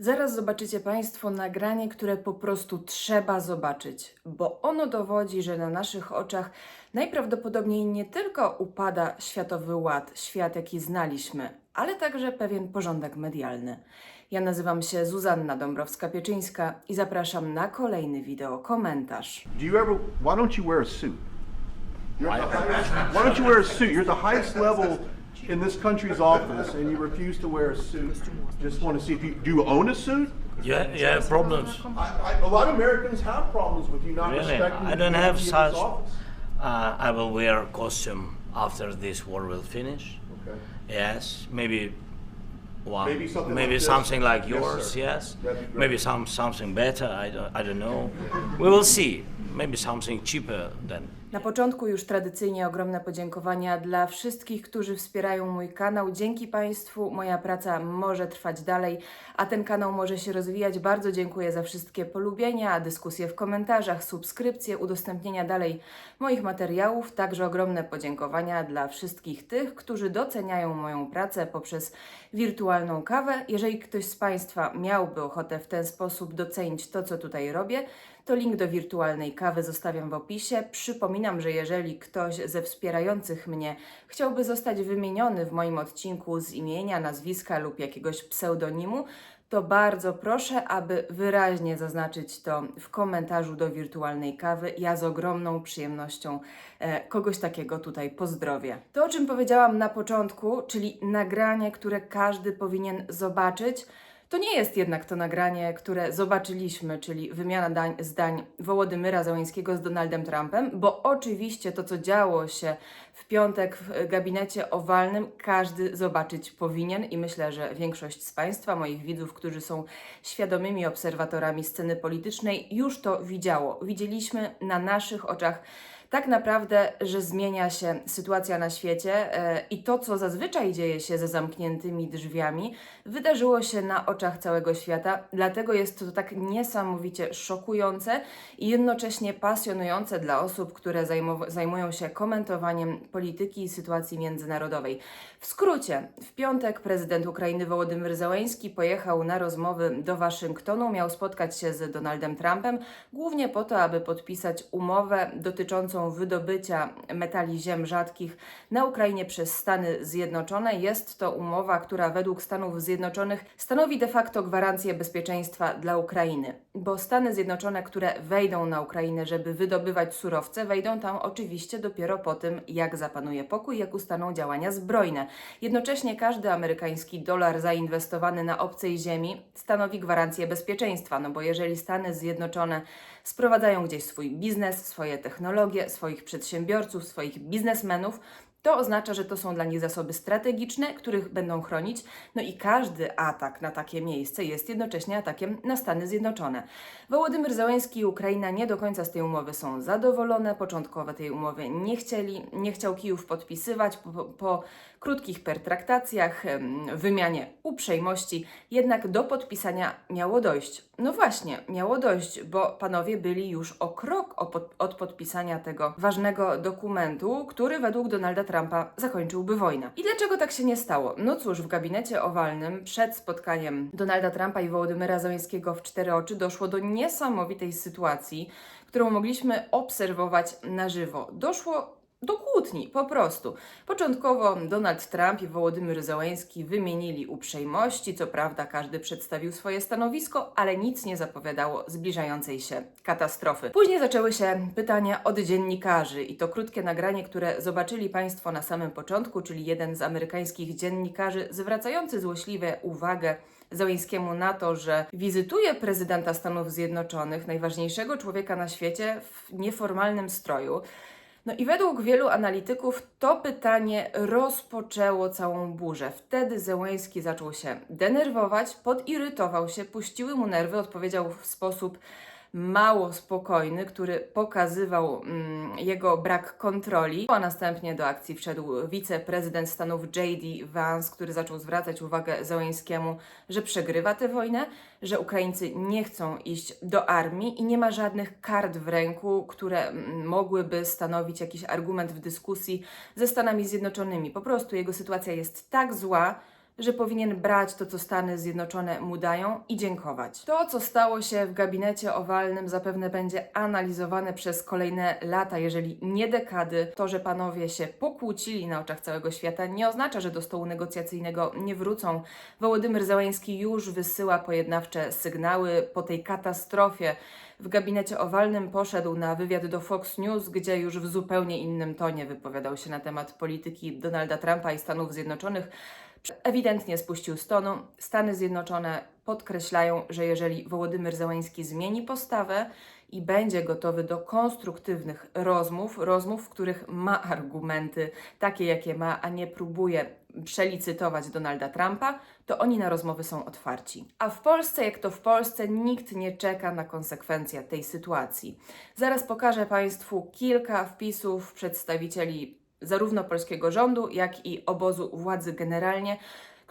Zaraz zobaczycie Państwo nagranie, które po prostu trzeba zobaczyć, bo ono dowodzi, że na naszych oczach najprawdopodobniej nie tylko upada światowy ład, świat jaki znaliśmy, ale także pewien porządek medialny. Ja nazywam się Zuzanna Dąbrowska-Pieczyńska i zapraszam na kolejny wideo komentarz. Do you ever? Why don't you wear a suit? You're why don't you wear a suit? You're the highest level in this country's office, and you refuse to wear a suit. Just want to see if you do. You own a suit? Yeah, yeah, problems. I, I, a lot of Americans have problems with you not Really? respecting. I the don't have dignity of this such. office. Uh, I will wear a costume after this war will finish. Okay. Yes, maybe one, Maybe something maybe like this? something like Yes, yours. sir. yes, That'd be great. maybe some something better. I don't, I don't know. We will see. Maybe something cheaper than. Na początku już tradycyjnie ogromne podziękowania dla wszystkich, którzy wspierają mój kanał. Dzięki Państwu moja praca może trwać dalej, a ten kanał może się rozwijać. Bardzo dziękuję za wszystkie polubienia, dyskusje w komentarzach, subskrypcje, udostępnienia dalej moich materiałów. Także ogromne podziękowania dla wszystkich tych, którzy doceniają moją pracę poprzez wirtualną kawę. Jeżeli ktoś z Państwa miałby ochotę w ten sposób docenić to, co tutaj robię, to link do wirtualnej kawy zostawiam w opisie. Przypominam, że jeżeli ktoś ze wspierających mnie chciałby zostać wymieniony w moim odcinku z imienia, nazwiska lub jakiegoś pseudonimu, to bardzo proszę, aby wyraźnie zaznaczyć to w komentarzu do wirtualnej kawy. Ja z ogromną przyjemnością e, kogoś takiego tutaj pozdrowię. To, o czym powiedziałam na początku, czyli nagranie, które każdy powinien zobaczyć, to nie jest jednak to nagranie, które zobaczyliśmy, czyli wymiana dań, zdań Wołodymyra Załęskiego z Donaldem Trumpem, bo oczywiście to, co działo się w piątek w gabinecie owalnym, każdy zobaczyć powinien i myślę, że większość z Państwa, moich widzów, którzy są świadomymi obserwatorami sceny politycznej, już to widziało. Widzieliśmy na naszych oczach tak naprawdę, że zmienia się sytuacja na świecie e, i to, co zazwyczaj dzieje się ze zamkniętymi drzwiami, wydarzyło się na oczach całego świata. Dlatego jest to tak niesamowicie szokujące i jednocześnie pasjonujące dla osób, które zajmują się komentowaniem polityki i sytuacji międzynarodowej. W skrócie, w piątek prezydent Ukrainy Wołodymyr Zełenski pojechał na rozmowy do Waszyngtonu, miał spotkać się z Donaldem Trumpem, głównie po to, aby podpisać umowę dotyczącą wydobycia metali ziem rzadkich na Ukrainie przez Stany Zjednoczone. Jest to umowa, która według Stanów Zjednoczonych stanowi de facto gwarancję bezpieczeństwa dla Ukrainy, bo Stany Zjednoczone, które wejdą na Ukrainę, żeby wydobywać surowce, wejdą tam oczywiście dopiero po tym, jak zapanuje pokój, jak ustaną działania zbrojne. Jednocześnie każdy amerykański dolar zainwestowany na obcej ziemi stanowi gwarancję bezpieczeństwa, no bo jeżeli Stany Zjednoczone sprowadzają gdzieś swój biznes, swoje technologie, swoich przedsiębiorców, swoich biznesmenów, to oznacza, że to są dla nich zasoby strategiczne, których będą chronić. No i każdy atak na takie miejsce jest jednocześnie atakiem na Stany Zjednoczone. Wołodymyr Zełenski i Ukraina nie do końca z tej umowy są zadowolone. Początkowo tej umowy nie chcieli, nie chciał Kijów podpisywać. Po, po, po krótkich pertraktacjach, wymianie uprzejmości, jednak do podpisania miało dojść. No właśnie, miało dojść, bo panowie byli już o krok od podpisania tego ważnego dokumentu, który według Donalda Trumpa zakończyłby wojnę. I dlaczego tak się nie stało? No cóż, w gabinecie owalnym przed spotkaniem Donalda Trumpa i Wołodymyra Zełenskiego w cztery oczy doszło do niesamowitej sytuacji, którą mogliśmy obserwować na żywo. Doszło do kłótni, po prostu. Początkowo Donald Trump i Wołodymyr Zełenski wymienili uprzejmości, co prawda każdy przedstawił swoje stanowisko, ale nic nie zapowiadało zbliżającej się katastrofy. Później zaczęły się pytania od dziennikarzy i to krótkie nagranie, które zobaczyli Państwo na samym początku, czyli jeden z amerykańskich dziennikarzy zwracający złośliwie uwagę Zełenskiemu na to, że wizytuje prezydenta Stanów Zjednoczonych, najważniejszego człowieka na świecie, w nieformalnym stroju. No i według wielu analityków to pytanie rozpoczęło całą burzę. Wtedy Zełenski zaczął się denerwować, podirytował się, puściły mu nerwy, odpowiedział w sposób mało spokojny, który pokazywał mm, jego brak kontroli. A następnie do akcji wszedł wiceprezydent Stanów J.D. Vance, który zaczął zwracać uwagę Zełenskiemu, że przegrywa tę wojnę, że Ukraińcy nie chcą iść do armii i nie ma żadnych kart w ręku, które mm, mogłyby stanowić jakiś argument w dyskusji ze Stanami Zjednoczonymi. Po prostu jego sytuacja jest tak zła, że powinien brać to, co Stany Zjednoczone mu dają i dziękować. To, co stało się w gabinecie owalnym, zapewne będzie analizowane przez kolejne lata, jeżeli nie dekady. To, że panowie się pokłócili na oczach całego świata, nie oznacza, że do stołu negocjacyjnego nie wrócą. Wołodymyr Załański już wysyła pojednawcze sygnały po tej katastrofie. W gabinecie owalnym poszedł na wywiad do Fox News, gdzie już w zupełnie innym tonie wypowiadał się na temat polityki Donalda Trumpa i Stanów Zjednoczonych. Ewidentnie spuścił z tonu. Stany Zjednoczone podkreślają, że jeżeli Wołodymyr Załański zmieni postawę i będzie gotowy do konstruktywnych rozmów, rozmów, w których ma argumenty takie, jakie ma, a nie próbuje przelicytować Donalda Trumpa, to oni na rozmowy są otwarci. A w Polsce, jak to w Polsce, nikt nie czeka na konsekwencje tej sytuacji. Zaraz pokażę Państwu kilka wpisów przedstawicieli zarówno polskiego rządu, jak i obozu władzy generalnie,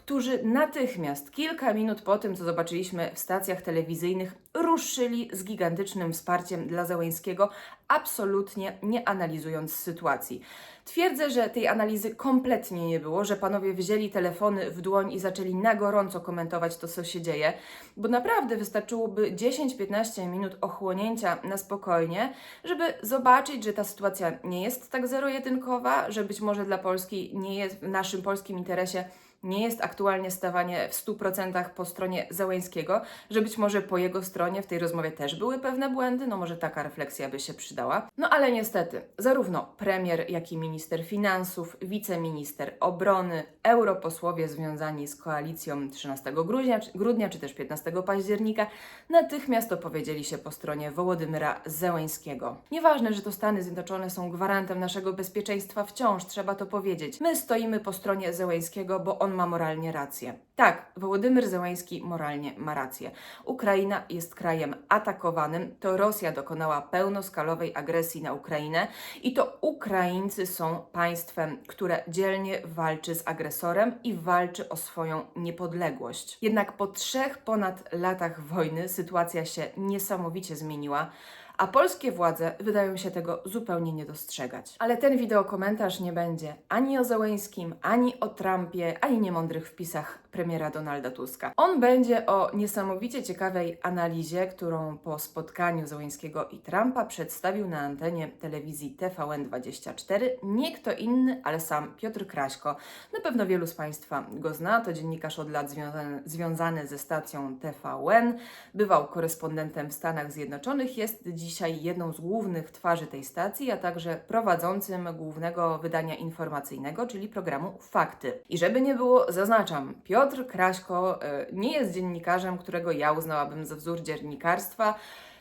którzy natychmiast, kilka minut po tym, co zobaczyliśmy w stacjach telewizyjnych, ruszyli z gigantycznym wsparciem dla Załęskiego, absolutnie nie analizując sytuacji. Twierdzę, że tej analizy kompletnie nie było, że panowie wzięli telefony w dłoń i zaczęli na gorąco komentować to, co się dzieje, bo naprawdę wystarczyłoby 10-15 minut ochłonięcia na spokojnie, żeby zobaczyć, że ta sytuacja nie jest tak zero-jedynkowa, że być może dla Polski nie jest w naszym polskim interesie nie jest aktualnie stawanie w 100% po stronie Załęskiego, że być może po jego stronie w tej rozmowie też były pewne błędy, no może taka refleksja by się przydała. No ale niestety, zarówno premier, jak i minister finansów, wiceminister obrony, europosłowie związani z koalicją 13 grudnia, grudnia czy też 15 października natychmiast opowiedzieli się po stronie Wołodymyra Zełańskiego. Nieważne, że to Stany Zjednoczone są gwarantem naszego bezpieczeństwa wciąż, trzeba to powiedzieć. My stoimy po stronie Zełańskiego, bo on ma moralnie rację. Tak, Wołodymyr Zełański moralnie ma rację. Ukraina jest krajem atakowanym, to Rosja dokonała pełnoskalowej agresji na Ukrainę i to Ukraińcy są państwem, które dzielnie walczy z agresorem i walczy o swoją niepodległość. Jednak po trzech ponad latach wojny sytuacja się niesamowicie zmieniła a polskie władze wydają się tego zupełnie nie dostrzegać. Ale ten wideokomentarz nie będzie ani o Zełęskim, ani o Trumpie, ani niemądrych wpisach premiera Donalda Tuska. On będzie o niesamowicie ciekawej analizie, którą po spotkaniu Zełęskiego i Trumpa przedstawił na antenie telewizji TVN24 nie kto inny, ale sam Piotr Kraśko. Na pewno wielu z Państwa go zna, to dziennikarz od lat związany, związany ze stacją TVN, bywał korespondentem w Stanach Zjednoczonych, jest dzisiaj jedną z głównych twarzy tej stacji, a także prowadzącym głównego wydania informacyjnego, czyli programu Fakty. I żeby nie było, zaznaczam, Piotr Kraśko e, nie jest dziennikarzem, którego ja uznałabym za wzór dziennikarstwa.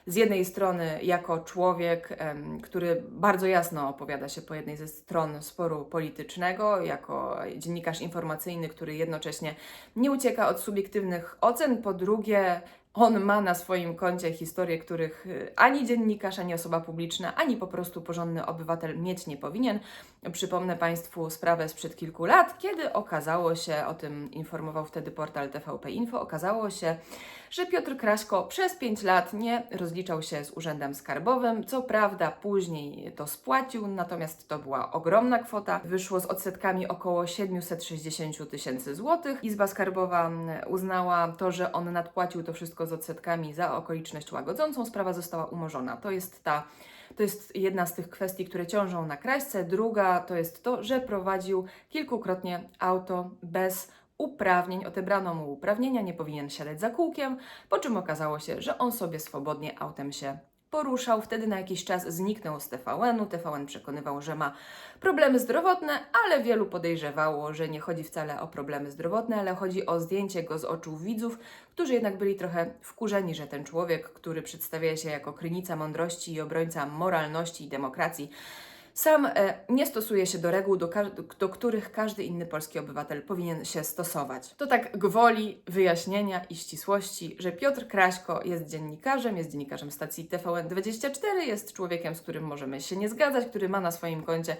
Z jednej strony jako człowiek, który bardzo jasno opowiada się po jednej ze stron sporu politycznego, jako dziennikarz informacyjny, który jednocześnie nie ucieka od subiektywnych ocen, po drugie on ma na swoim koncie historie, których y, ani dziennikarz, ani osoba publiczna, ani po prostu porządny obywatel mieć nie powinien. Przypomnę Państwu sprawę sprzed kilku lat, kiedy okazało się, o tym informował wtedy portal TVP Info, okazało się, że Piotr Kraśko przez 5 lat nie rozliczał się z Urzędem Skarbowym. Co prawda później to spłacił, natomiast to była ogromna kwota. Wyszło z odsetkami około 760 tysięcy złotych. Izba Skarbowa mm, uznała to, że on nadpłacił to wszystko z odsetkami za okoliczność łagodzącą. Sprawa została umorzona. To jest ta to jest jedna z tych kwestii, które ciążą na Kraśce. Druga to jest to, że prowadził kilkukrotnie auto bez uprawnień, odebrano mu uprawnienia, nie powinien siadać za kółkiem, po czym okazało się, że on sobie swobodnie autem się poruszał. Wtedy na jakiś czas zniknął z TVN-u. TVN przekonywał, że ma problemy zdrowotne, ale wielu podejrzewało, że nie chodzi wcale o problemy zdrowotne, ale chodzi o zdjęcie go z oczu widzów, którzy jednak byli trochę wkurzeni, że ten człowiek, który przedstawia się jako krynica mądrości i obrońca moralności i demokracji, sam e, nie stosuje się do reguł, do, do których każdy inny polski obywatel powinien się stosować. To tak gwoli wyjaśnienia i ścisłości, że Piotr Kraśko jest dziennikarzem, jest dziennikarzem stacji TVN24, jest człowiekiem, z którym możemy się nie zgadzać, który ma na swoim koncie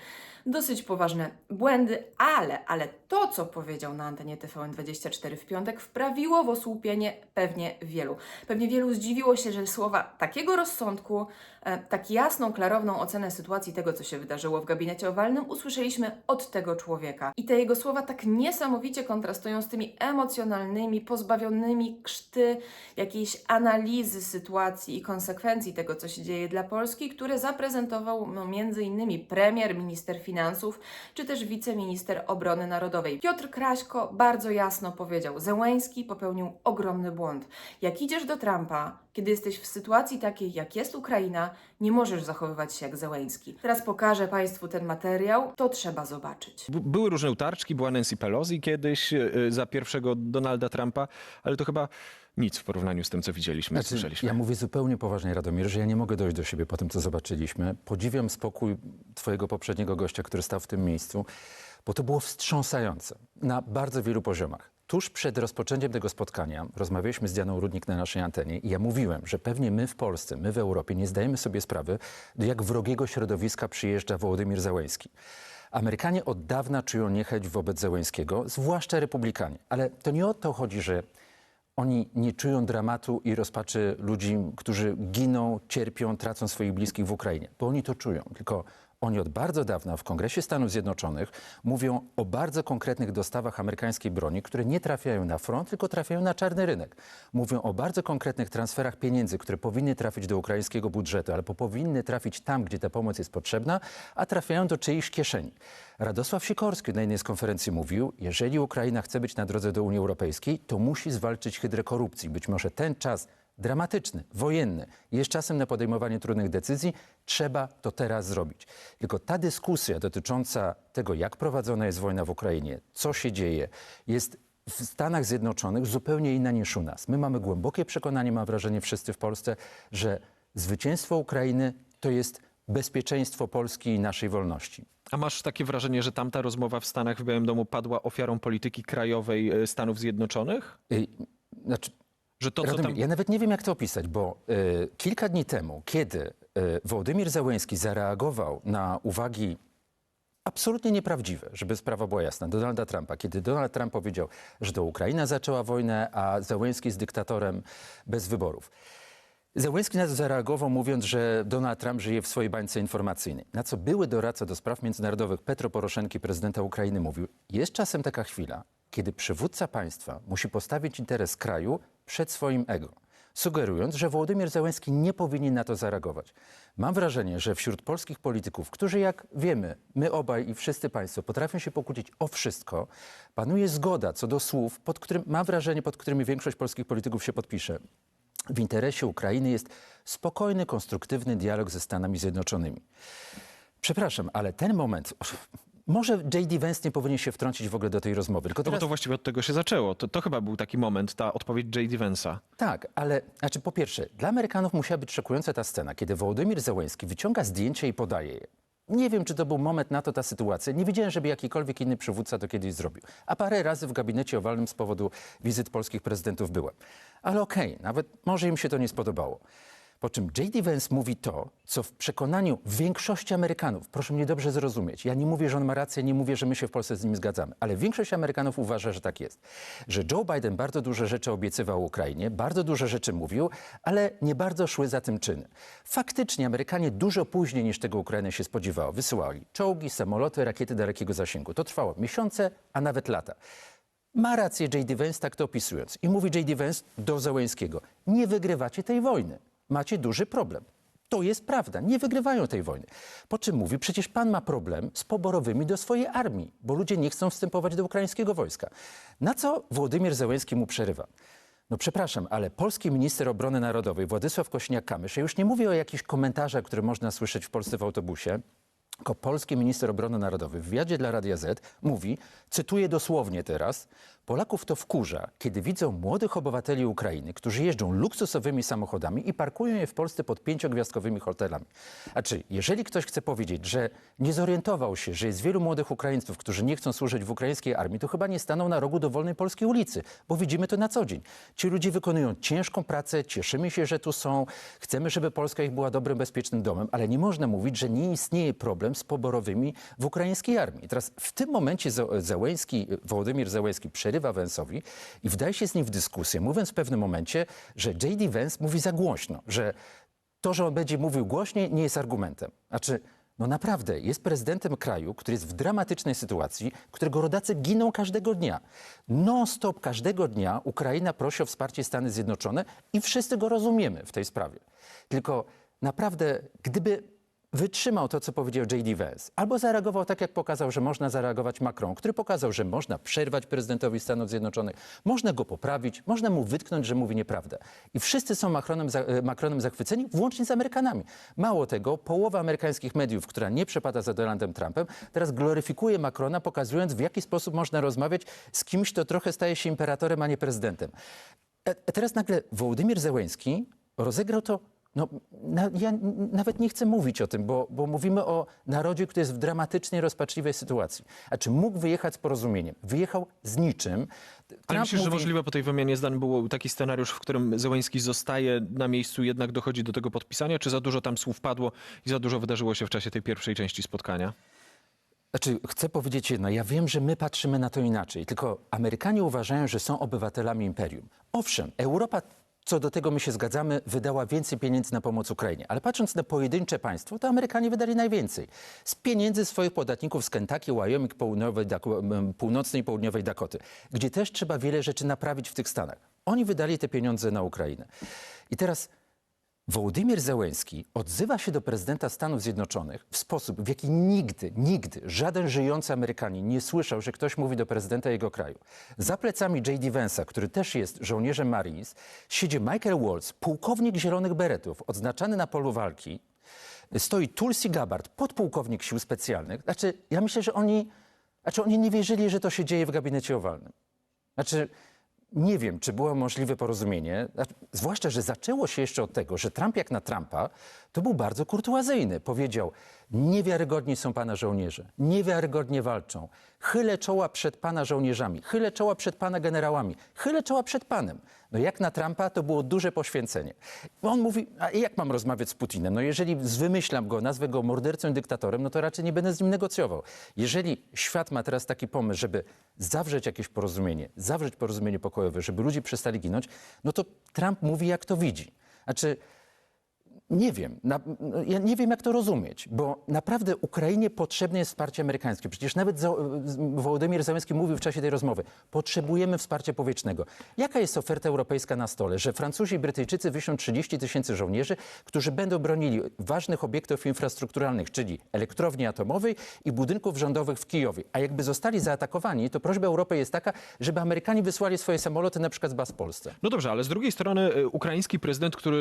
dosyć poważne błędy, ale, ale to, co powiedział na antenie TVN24 w piątek, wprawiło w osłupienie pewnie wielu. Pewnie wielu zdziwiło się, że słowa takiego rozsądku, e, tak jasną, klarowną ocenę sytuacji tego, co się wydarzyło, wydarzyło w gabinecie owalnym, usłyszeliśmy od tego człowieka. I te jego słowa tak niesamowicie kontrastują z tymi emocjonalnymi, pozbawionymi krzty jakiejś analizy sytuacji i konsekwencji tego, co się dzieje dla Polski, które zaprezentował no, innymi premier, minister finansów, czy też wiceminister obrony narodowej. Piotr Kraśko bardzo jasno powiedział, Zełęński popełnił ogromny błąd. Jak idziesz do Trumpa, kiedy jesteś w sytuacji takiej, jak jest Ukraina, nie możesz zachowywać się jak Zełęński. Teraz pokażę Państwu ten materiał, to trzeba zobaczyć. B- Były różne utarczki, była Nancy Pelosi kiedyś y, y, za pierwszego Donalda Trumpa, ale to chyba nic w porównaniu z tym, co widzieliśmy, Znaczy, słyszeliśmy. ja mówię zupełnie poważnie, Radomir, że ja nie mogę dojść do siebie po tym, co zobaczyliśmy. Podziwiam spokój twojego poprzedniego gościa, który stał w tym miejscu, bo to było wstrząsające na bardzo wielu poziomach. Tuż przed rozpoczęciem tego spotkania rozmawialiśmy z Dianą Rudnik na naszej antenie i ja mówiłem, że pewnie my w Polsce, my w Europie nie zdajemy sobie sprawy, do jak wrogiego środowiska przyjeżdża Wołodymir Załęski. Amerykanie od dawna czują niechęć wobec Załęskiego, zwłaszcza republikanie. Ale to nie o to chodzi, że oni nie czują dramatu i rozpaczy ludzi, którzy giną, cierpią, tracą swoich bliskich w Ukrainie, bo oni to czują. Tylko oni od bardzo dawna w Kongresie Stanów Zjednoczonych mówią o bardzo konkretnych dostawach amerykańskiej broni, które nie trafiają na front, tylko trafiają na czarny rynek. Mówią o bardzo konkretnych transferach pieniędzy, które powinny trafić do ukraińskiego budżetu, albo powinny trafić tam, gdzie ta pomoc jest potrzebna, a trafiają do czyichś kieszeni. Radosław Sikorski na jednej z konferencji mówił, jeżeli Ukraina chce być na drodze do Unii Europejskiej, to musi zwalczyć hydrę korupcji. Być może ten czas dramatyczny, wojenny, jest czasem na podejmowanie trudnych decyzji, trzeba to teraz zrobić. Tylko ta dyskusja dotycząca tego, jak prowadzona jest wojna w Ukrainie, co się dzieje, jest w Stanach Zjednoczonych zupełnie inna niż u nas. My mamy głębokie przekonanie, mam wrażenie wszyscy w Polsce, że zwycięstwo Ukrainy to jest bezpieczeństwo Polski i naszej wolności. A masz takie wrażenie, że tamta rozmowa w Stanach w Białym Domu padła ofiarą polityki krajowej y, Stanów Zjednoczonych? Y, Znaczy, Że to, co Radomir, tam... Ja nawet nie wiem, jak to opisać, bo y, kilka dni temu, kiedy y, Wołodymir Załęski zareagował na uwagi absolutnie nieprawdziwe, żeby sprawa była jasna, Donalda Trumpa, kiedy Donald Trump powiedział, że to Ukraina zaczęła wojnę, a Załęski jest dyktatorem bez wyborów. Załęski na to zareagował, mówiąc, że Donald Trump żyje w swojej bańce informacyjnej. Na co były doradca do spraw międzynarodowych Petro Poroszenki, prezydenta Ukrainy, mówił: Jest czasem taka chwila, kiedy przywódca państwa musi postawić interes kraju przed swoim ego, sugerując, że Wołodymyr Załęski nie powinien na to zareagować. Mam wrażenie, że wśród polskich polityków, którzy jak wiemy, my obaj i wszyscy państwo potrafią się pokłócić o wszystko, panuje zgoda co do słów, pod którym, mam wrażenie, pod którymi większość polskich polityków się podpisze. W interesie Ukrainy jest spokojny, konstruktywny dialog ze Stanami Zjednoczonymi. Przepraszam, ale ten moment. Może J.D. Vance nie powinien się wtrącić w ogóle do tej rozmowy. Tylko No bo teraz, to właściwie od tego się zaczęło. To, to chyba był taki moment, ta odpowiedź J.D. Vance'a. Tak, ale znaczy po pierwsze, dla Amerykanów musiała być szokująca ta scena, kiedy Wołodymir Zełenski wyciąga zdjęcie i podaje je. Nie wiem, czy to był moment na to, ta sytuacja. Nie widziałem, żeby jakikolwiek inny przywódca to kiedyś zrobił. A parę razy w gabinecie owalnym z powodu wizyt polskich prezydentów byłem. Ale okej, nawet może im się to nie spodobało. Po czym J.D. Vance mówi to, co w przekonaniu większości Amerykanów, proszę mnie dobrze zrozumieć, ja nie mówię, że on ma rację, nie mówię, że my się w Polsce z nim zgadzamy, ale większość Amerykanów uważa, że tak jest. Że Joe Biden bardzo duże rzeczy obiecywał Ukrainie, bardzo duże rzeczy mówił, ale nie bardzo szły za tym czyny. Faktycznie Amerykanie dużo później niż tego Ukraina się spodziewała wysyłali czołgi, samoloty, rakiety dalekiego zasięgu. To trwało miesiące, a nawet lata. Ma rację J.D. Vance tak to opisując. I mówi J.D. Vance do Załęskiego, nie wygrywacie tej wojny. Macie duży problem. To jest prawda, nie wygrywają tej wojny. Po czym mówi, przecież pan ma problem z poborowymi do swojej armii, bo ludzie nie chcą wstępować do ukraińskiego wojska. Na co Władimir Załęski mu przerywa. No przepraszam, ale polski minister obrony narodowej Władysław Kośniak-Kamysz, ja już nie mówię o jakichś komentarzach, które można słyszeć w Polsce w autobusie, tylko polski minister obrony narodowej w wywiadzie dla Radia Z mówi, cytuję dosłownie teraz, Polaków to wkurza, kiedy widzą młodych obywateli Ukrainy, którzy jeżdżą luksusowymi samochodami i parkują je w Polsce pod pięciogwiazdkowymi hotelami. A czy jeżeli ktoś chce powiedzieć, że nie zorientował się, że jest wielu młodych Ukraińców, którzy nie chcą służyć w ukraińskiej armii, to chyba nie staną na rogu dowolnej polskiej ulicy, bo widzimy to na co dzień. Ci ludzie wykonują ciężką pracę, cieszymy się, że tu są, chcemy, żeby Polska ich była dobrym, bezpiecznym domem, ale nie można mówić, że nie istnieje problem z poborowymi w ukraińskiej armii. I teraz w tym momencie Załęski, Wołodymir Załęski przerywa Węsowi i wdaje się z nim w dyskusję, mówiąc w pewnym momencie, że J.D. Vance mówi za głośno, że to, że on będzie mówił głośniej, nie jest argumentem. Znaczy, no naprawdę jest prezydentem kraju, który jest w dramatycznej sytuacji, którego rodacy giną każdego dnia. Non-stop każdego dnia Ukraina prosi o wsparcie Stany Zjednoczone i wszyscy go rozumiemy w tej sprawie. Tylko naprawdę, gdyby wytrzymał to, co powiedział J.D. Vance, albo zareagował tak, jak pokazał, że można zareagować Macron, który pokazał, że można przerwać prezydentowi Stanów Zjednoczonych, można go poprawić, można mu wytknąć, że mówi nieprawdę. I wszyscy są Macronem, za- e, Macronem zachwyceni, włącznie z Amerykanami. Mało tego, połowa amerykańskich mediów, która nie przepada za Donaldem Trumpem, teraz gloryfikuje Macrona, pokazując, w jaki sposób można rozmawiać z kimś, kto trochę staje się imperatorem, a nie prezydentem. A a teraz nagle Wołodymir Zełenski rozegrał to. No, na, ja nawet nie chcę mówić o tym, bo, bo mówimy o narodzie, który jest w dramatycznie rozpaczliwej sytuacji. A czy mógł wyjechać z porozumieniem? Wyjechał z niczym. Ale myślisz, że mówi- możliwe po tej wymianie zdań był taki scenariusz, w którym Zełenski zostaje na miejscu, jednak dochodzi do tego podpisania? Czy za dużo tam słów padło i za dużo wydarzyło się w czasie tej pierwszej części spotkania? Znaczy, chcę powiedzieć jedno. Ja wiem, że my patrzymy na to inaczej, tylko Amerykanie uważają, że są obywatelami imperium. Owszem, Europa, co do tego my się zgadzamy, wydała więcej pieniędzy na pomoc Ukrainie, ale patrząc na pojedyncze państwo, to Amerykanie wydali najwięcej. Z pieniędzy swoich podatników z Kentucky, Wyoming, północnej i południowej Dakoty, gdzie też trzeba wiele rzeczy naprawić w tych Stanach. Oni wydali te pieniądze na Ukrainę. I teraz Wołodymir Zełenski odzywa się do prezydenta Stanów Zjednoczonych w sposób, w jaki nigdy, nigdy żaden żyjący Amerykanin nie słyszał, że ktoś mówi do prezydenta jego kraju. Za plecami J.D. Vance'a, który też jest żołnierzem Marines, siedzi Michael Waltz, pułkownik Zielonych Beretów, odznaczany na polu walki. Stoi Tulsi Gabbard, podpułkownik sił specjalnych. Znaczy, ja myślę, że oni, znaczy oni nie wierzyli, że to się dzieje w gabinecie owalnym. Znaczy, nie wiem, czy było możliwe porozumienie, Znaczy, zwłaszcza, że zaczęło się jeszcze od tego, że Trump jak na Trumpa, to był bardzo kurtuazyjny. Powiedział, niewiarygodni są pana żołnierze, niewiarygodnie walczą. Chylę czoła przed pana żołnierzami, chylę czoła przed pana generałami, chylę czoła przed panem. No jak na Trumpa to było duże poświęcenie. On mówi, a jak mam rozmawiać z Putinem? No jeżeli zwymyślam go, nazwę go mordercą i dyktatorem, no to raczej nie będę z nim negocjował. Jeżeli świat ma teraz taki pomysł, żeby zawrzeć jakieś porozumienie, zawrzeć porozumienie pokojowe, żeby ludzie przestali ginąć, no to Trump mówi, jak to widzi. Znaczy, nie wiem. Na, ja nie wiem, jak to rozumieć, bo naprawdę Ukrainie potrzebne jest wsparcie amerykańskie. Przecież nawet Zo- Wołodymir mówił w czasie tej rozmowy, potrzebujemy wsparcia powietrznego. Jaka jest oferta europejska na stole? Że Francuzi i Brytyjczycy wyślą 30 tysięcy żołnierzy, którzy będą bronili ważnych obiektów infrastrukturalnych, czyli elektrowni atomowej i budynków rządowych w Kijowie. A jakby zostali zaatakowani, to prośba Europy jest taka, żeby Amerykanie wysłali swoje samoloty na przykład z baz Polsce. No dobrze, ale z drugiej strony y, ukraiński prezydent, który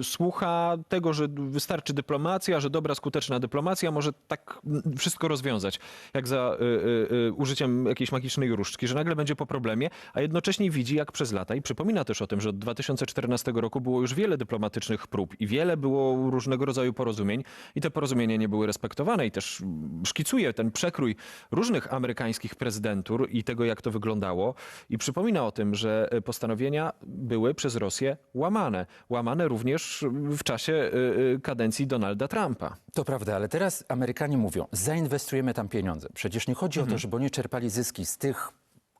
y, słucha tego, że wystarczy dyplomacja, że dobra, skuteczna dyplomacja może tak wszystko rozwiązać, jak za y, y, y, użyciem jakiejś magicznej różdżki, że nagle będzie po problemie, a jednocześnie widzi, jak przez lata i przypomina też o tym, że od 2014 roku było już wiele dyplomatycznych prób i wiele było różnego rodzaju porozumień i te porozumienia nie były respektowane i też szkicuje ten przekrój różnych amerykańskich prezydentur i tego, jak to wyglądało i przypomina o tym, że postanowienia były przez Rosję łamane. Łamane również w czasie e, e, kadencji Donalda Trumpa. To prawda, ale teraz Amerykanie mówią, zainwestujemy tam pieniądze. Przecież nie chodzi o to, żeby oni czerpali zyski z tych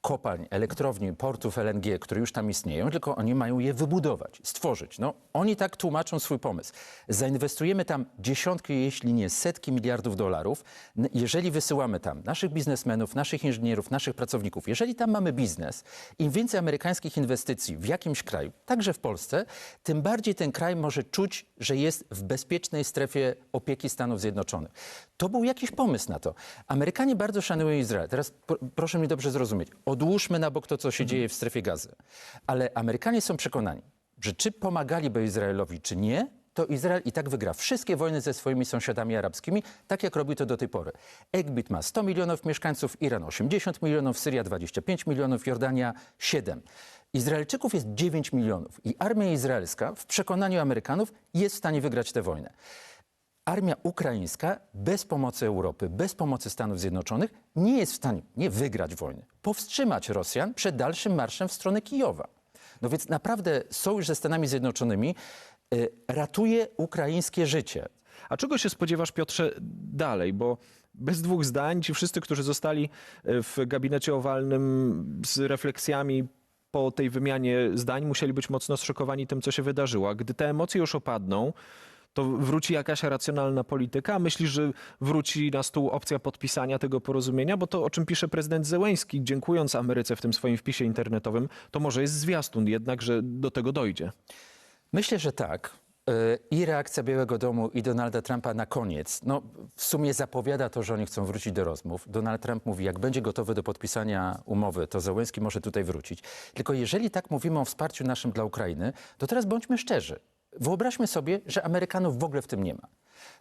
kopalń, elektrowni, portów LNG, które już tam istnieją, tylko oni mają je wybudować, stworzyć. No, oni tak tłumaczą swój pomysł. Zainwestujemy tam dziesiątki, jeśli nie setki miliardów dolarów, jeżeli wysyłamy tam naszych biznesmenów, naszych inżynierów, naszych pracowników. Jeżeli tam mamy biznes, im więcej amerykańskich inwestycji w jakimś kraju, także w Polsce, tym bardziej ten kraj może czuć, że jest w bezpiecznej strefie opieki Stanów Zjednoczonych. To był jakiś pomysł na to. Amerykanie bardzo szanują Izrael. Teraz pro, proszę mnie dobrze zrozumieć. Odłóżmy na bok to, co się dzieje w strefie gazy. Ale Amerykanie są przekonani, że czy pomagaliby Izraelowi, czy nie, to Izrael i tak wygra wszystkie wojny ze swoimi sąsiadami arabskimi, tak jak robił to do tej pory. Egbit ma 100 milionów mieszkańców, Iran 80 milionów, Syria 25 milionów, Jordania 7. Izraelczyków jest 9 milionów i armia izraelska w przekonaniu Amerykanów jest w stanie wygrać tę wojnę. Armia ukraińska bez pomocy Europy, bez pomocy Stanów Zjednoczonych nie jest w stanie nie wygrać wojny, powstrzymać Rosjan przed dalszym marszem w stronę Kijowa. No więc naprawdę sojusz ze Stanami Zjednoczonymi y, ratuje ukraińskie życie. A czego się spodziewasz, Piotrze, dalej? Bo bez dwóch zdań ci wszyscy, którzy zostali e, w gabinecie owalnym z refleksjami po tej wymianie zdań, musieli być mocno zszokowani tym, co się wydarzyło. A gdy te emocje już opadną, to wróci jakaś racjonalna polityka? Myślisz, że wróci na stół opcja podpisania tego porozumienia? Bo to, o czym pisze prezydent Zełęński, dziękując Ameryce w tym swoim wpisie internetowym, to może jest zwiastun jednak, że do tego dojdzie. Myślę, że tak. Y, I reakcja Białego Domu i Donalda Trumpa na koniec, no w sumie zapowiada to, że oni chcą wrócić do rozmów. Donald Trump mówi, jak będzie gotowy do podpisania umowy, to Zełenski może tutaj wrócić. Tylko jeżeli tak mówimy o wsparciu naszym dla Ukrainy, to teraz bądźmy szczerzy. Wyobraźmy sobie, że Amerykanów w ogóle w tym nie ma.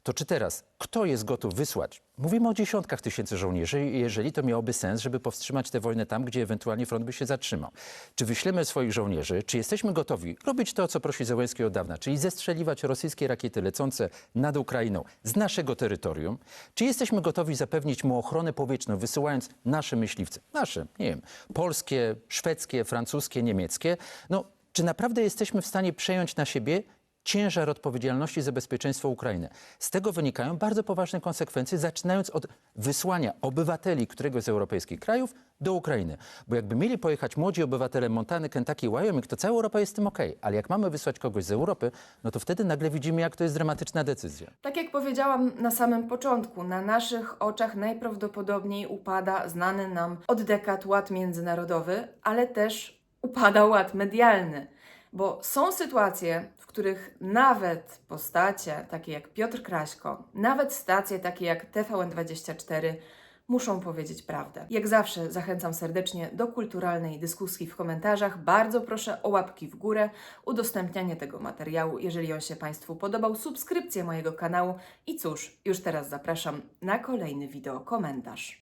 To czy teraz kto jest gotów wysłać? Mówimy o dziesiątkach tysięcy żołnierzy, jeżeli to miałoby sens, żeby powstrzymać tę wojnę tam, gdzie ewentualnie front by się zatrzymał. Czy wyślemy swoich żołnierzy, czy jesteśmy gotowi robić to, co prosi Zełenski od dawna, czyli zestrzeliwać rosyjskie rakiety lecące nad Ukrainą z naszego terytorium? Czy jesteśmy gotowi zapewnić mu ochronę powietrzną, wysyłając nasze myśliwce, nasze, nie wiem, polskie, szwedzkie, francuskie, niemieckie? No, czy naprawdę jesteśmy w stanie przejąć na siebie ciężar odpowiedzialności za bezpieczeństwo Ukrainy. Z tego wynikają bardzo poważne konsekwencje, zaczynając od wysłania obywateli któregoś z europejskich krajów do Ukrainy. Bo jakby mieli pojechać młodzi obywatele Montany, Kentucky, Wyoming, to cała Europa jest z tym okej. Ale jak mamy wysłać kogoś z Europy, no to wtedy nagle widzimy, jak to jest dramatyczna decyzja. Tak jak powiedziałam na samym początku, na naszych oczach najprawdopodobniej upada znany nam od dekad ład międzynarodowy, ale też upada ład medialny. Bo są sytuacje, których nawet postacie takie jak Piotr Kraśko, nawet stacje takie jak TVN24 muszą powiedzieć prawdę. Jak zawsze zachęcam serdecznie do kulturalnej dyskusji w komentarzach. Bardzo proszę o łapki w górę, udostępnianie tego materiału, jeżeli on się Państwu podobał, subskrypcję mojego kanału i cóż, już teraz zapraszam na kolejny wideo komentarz.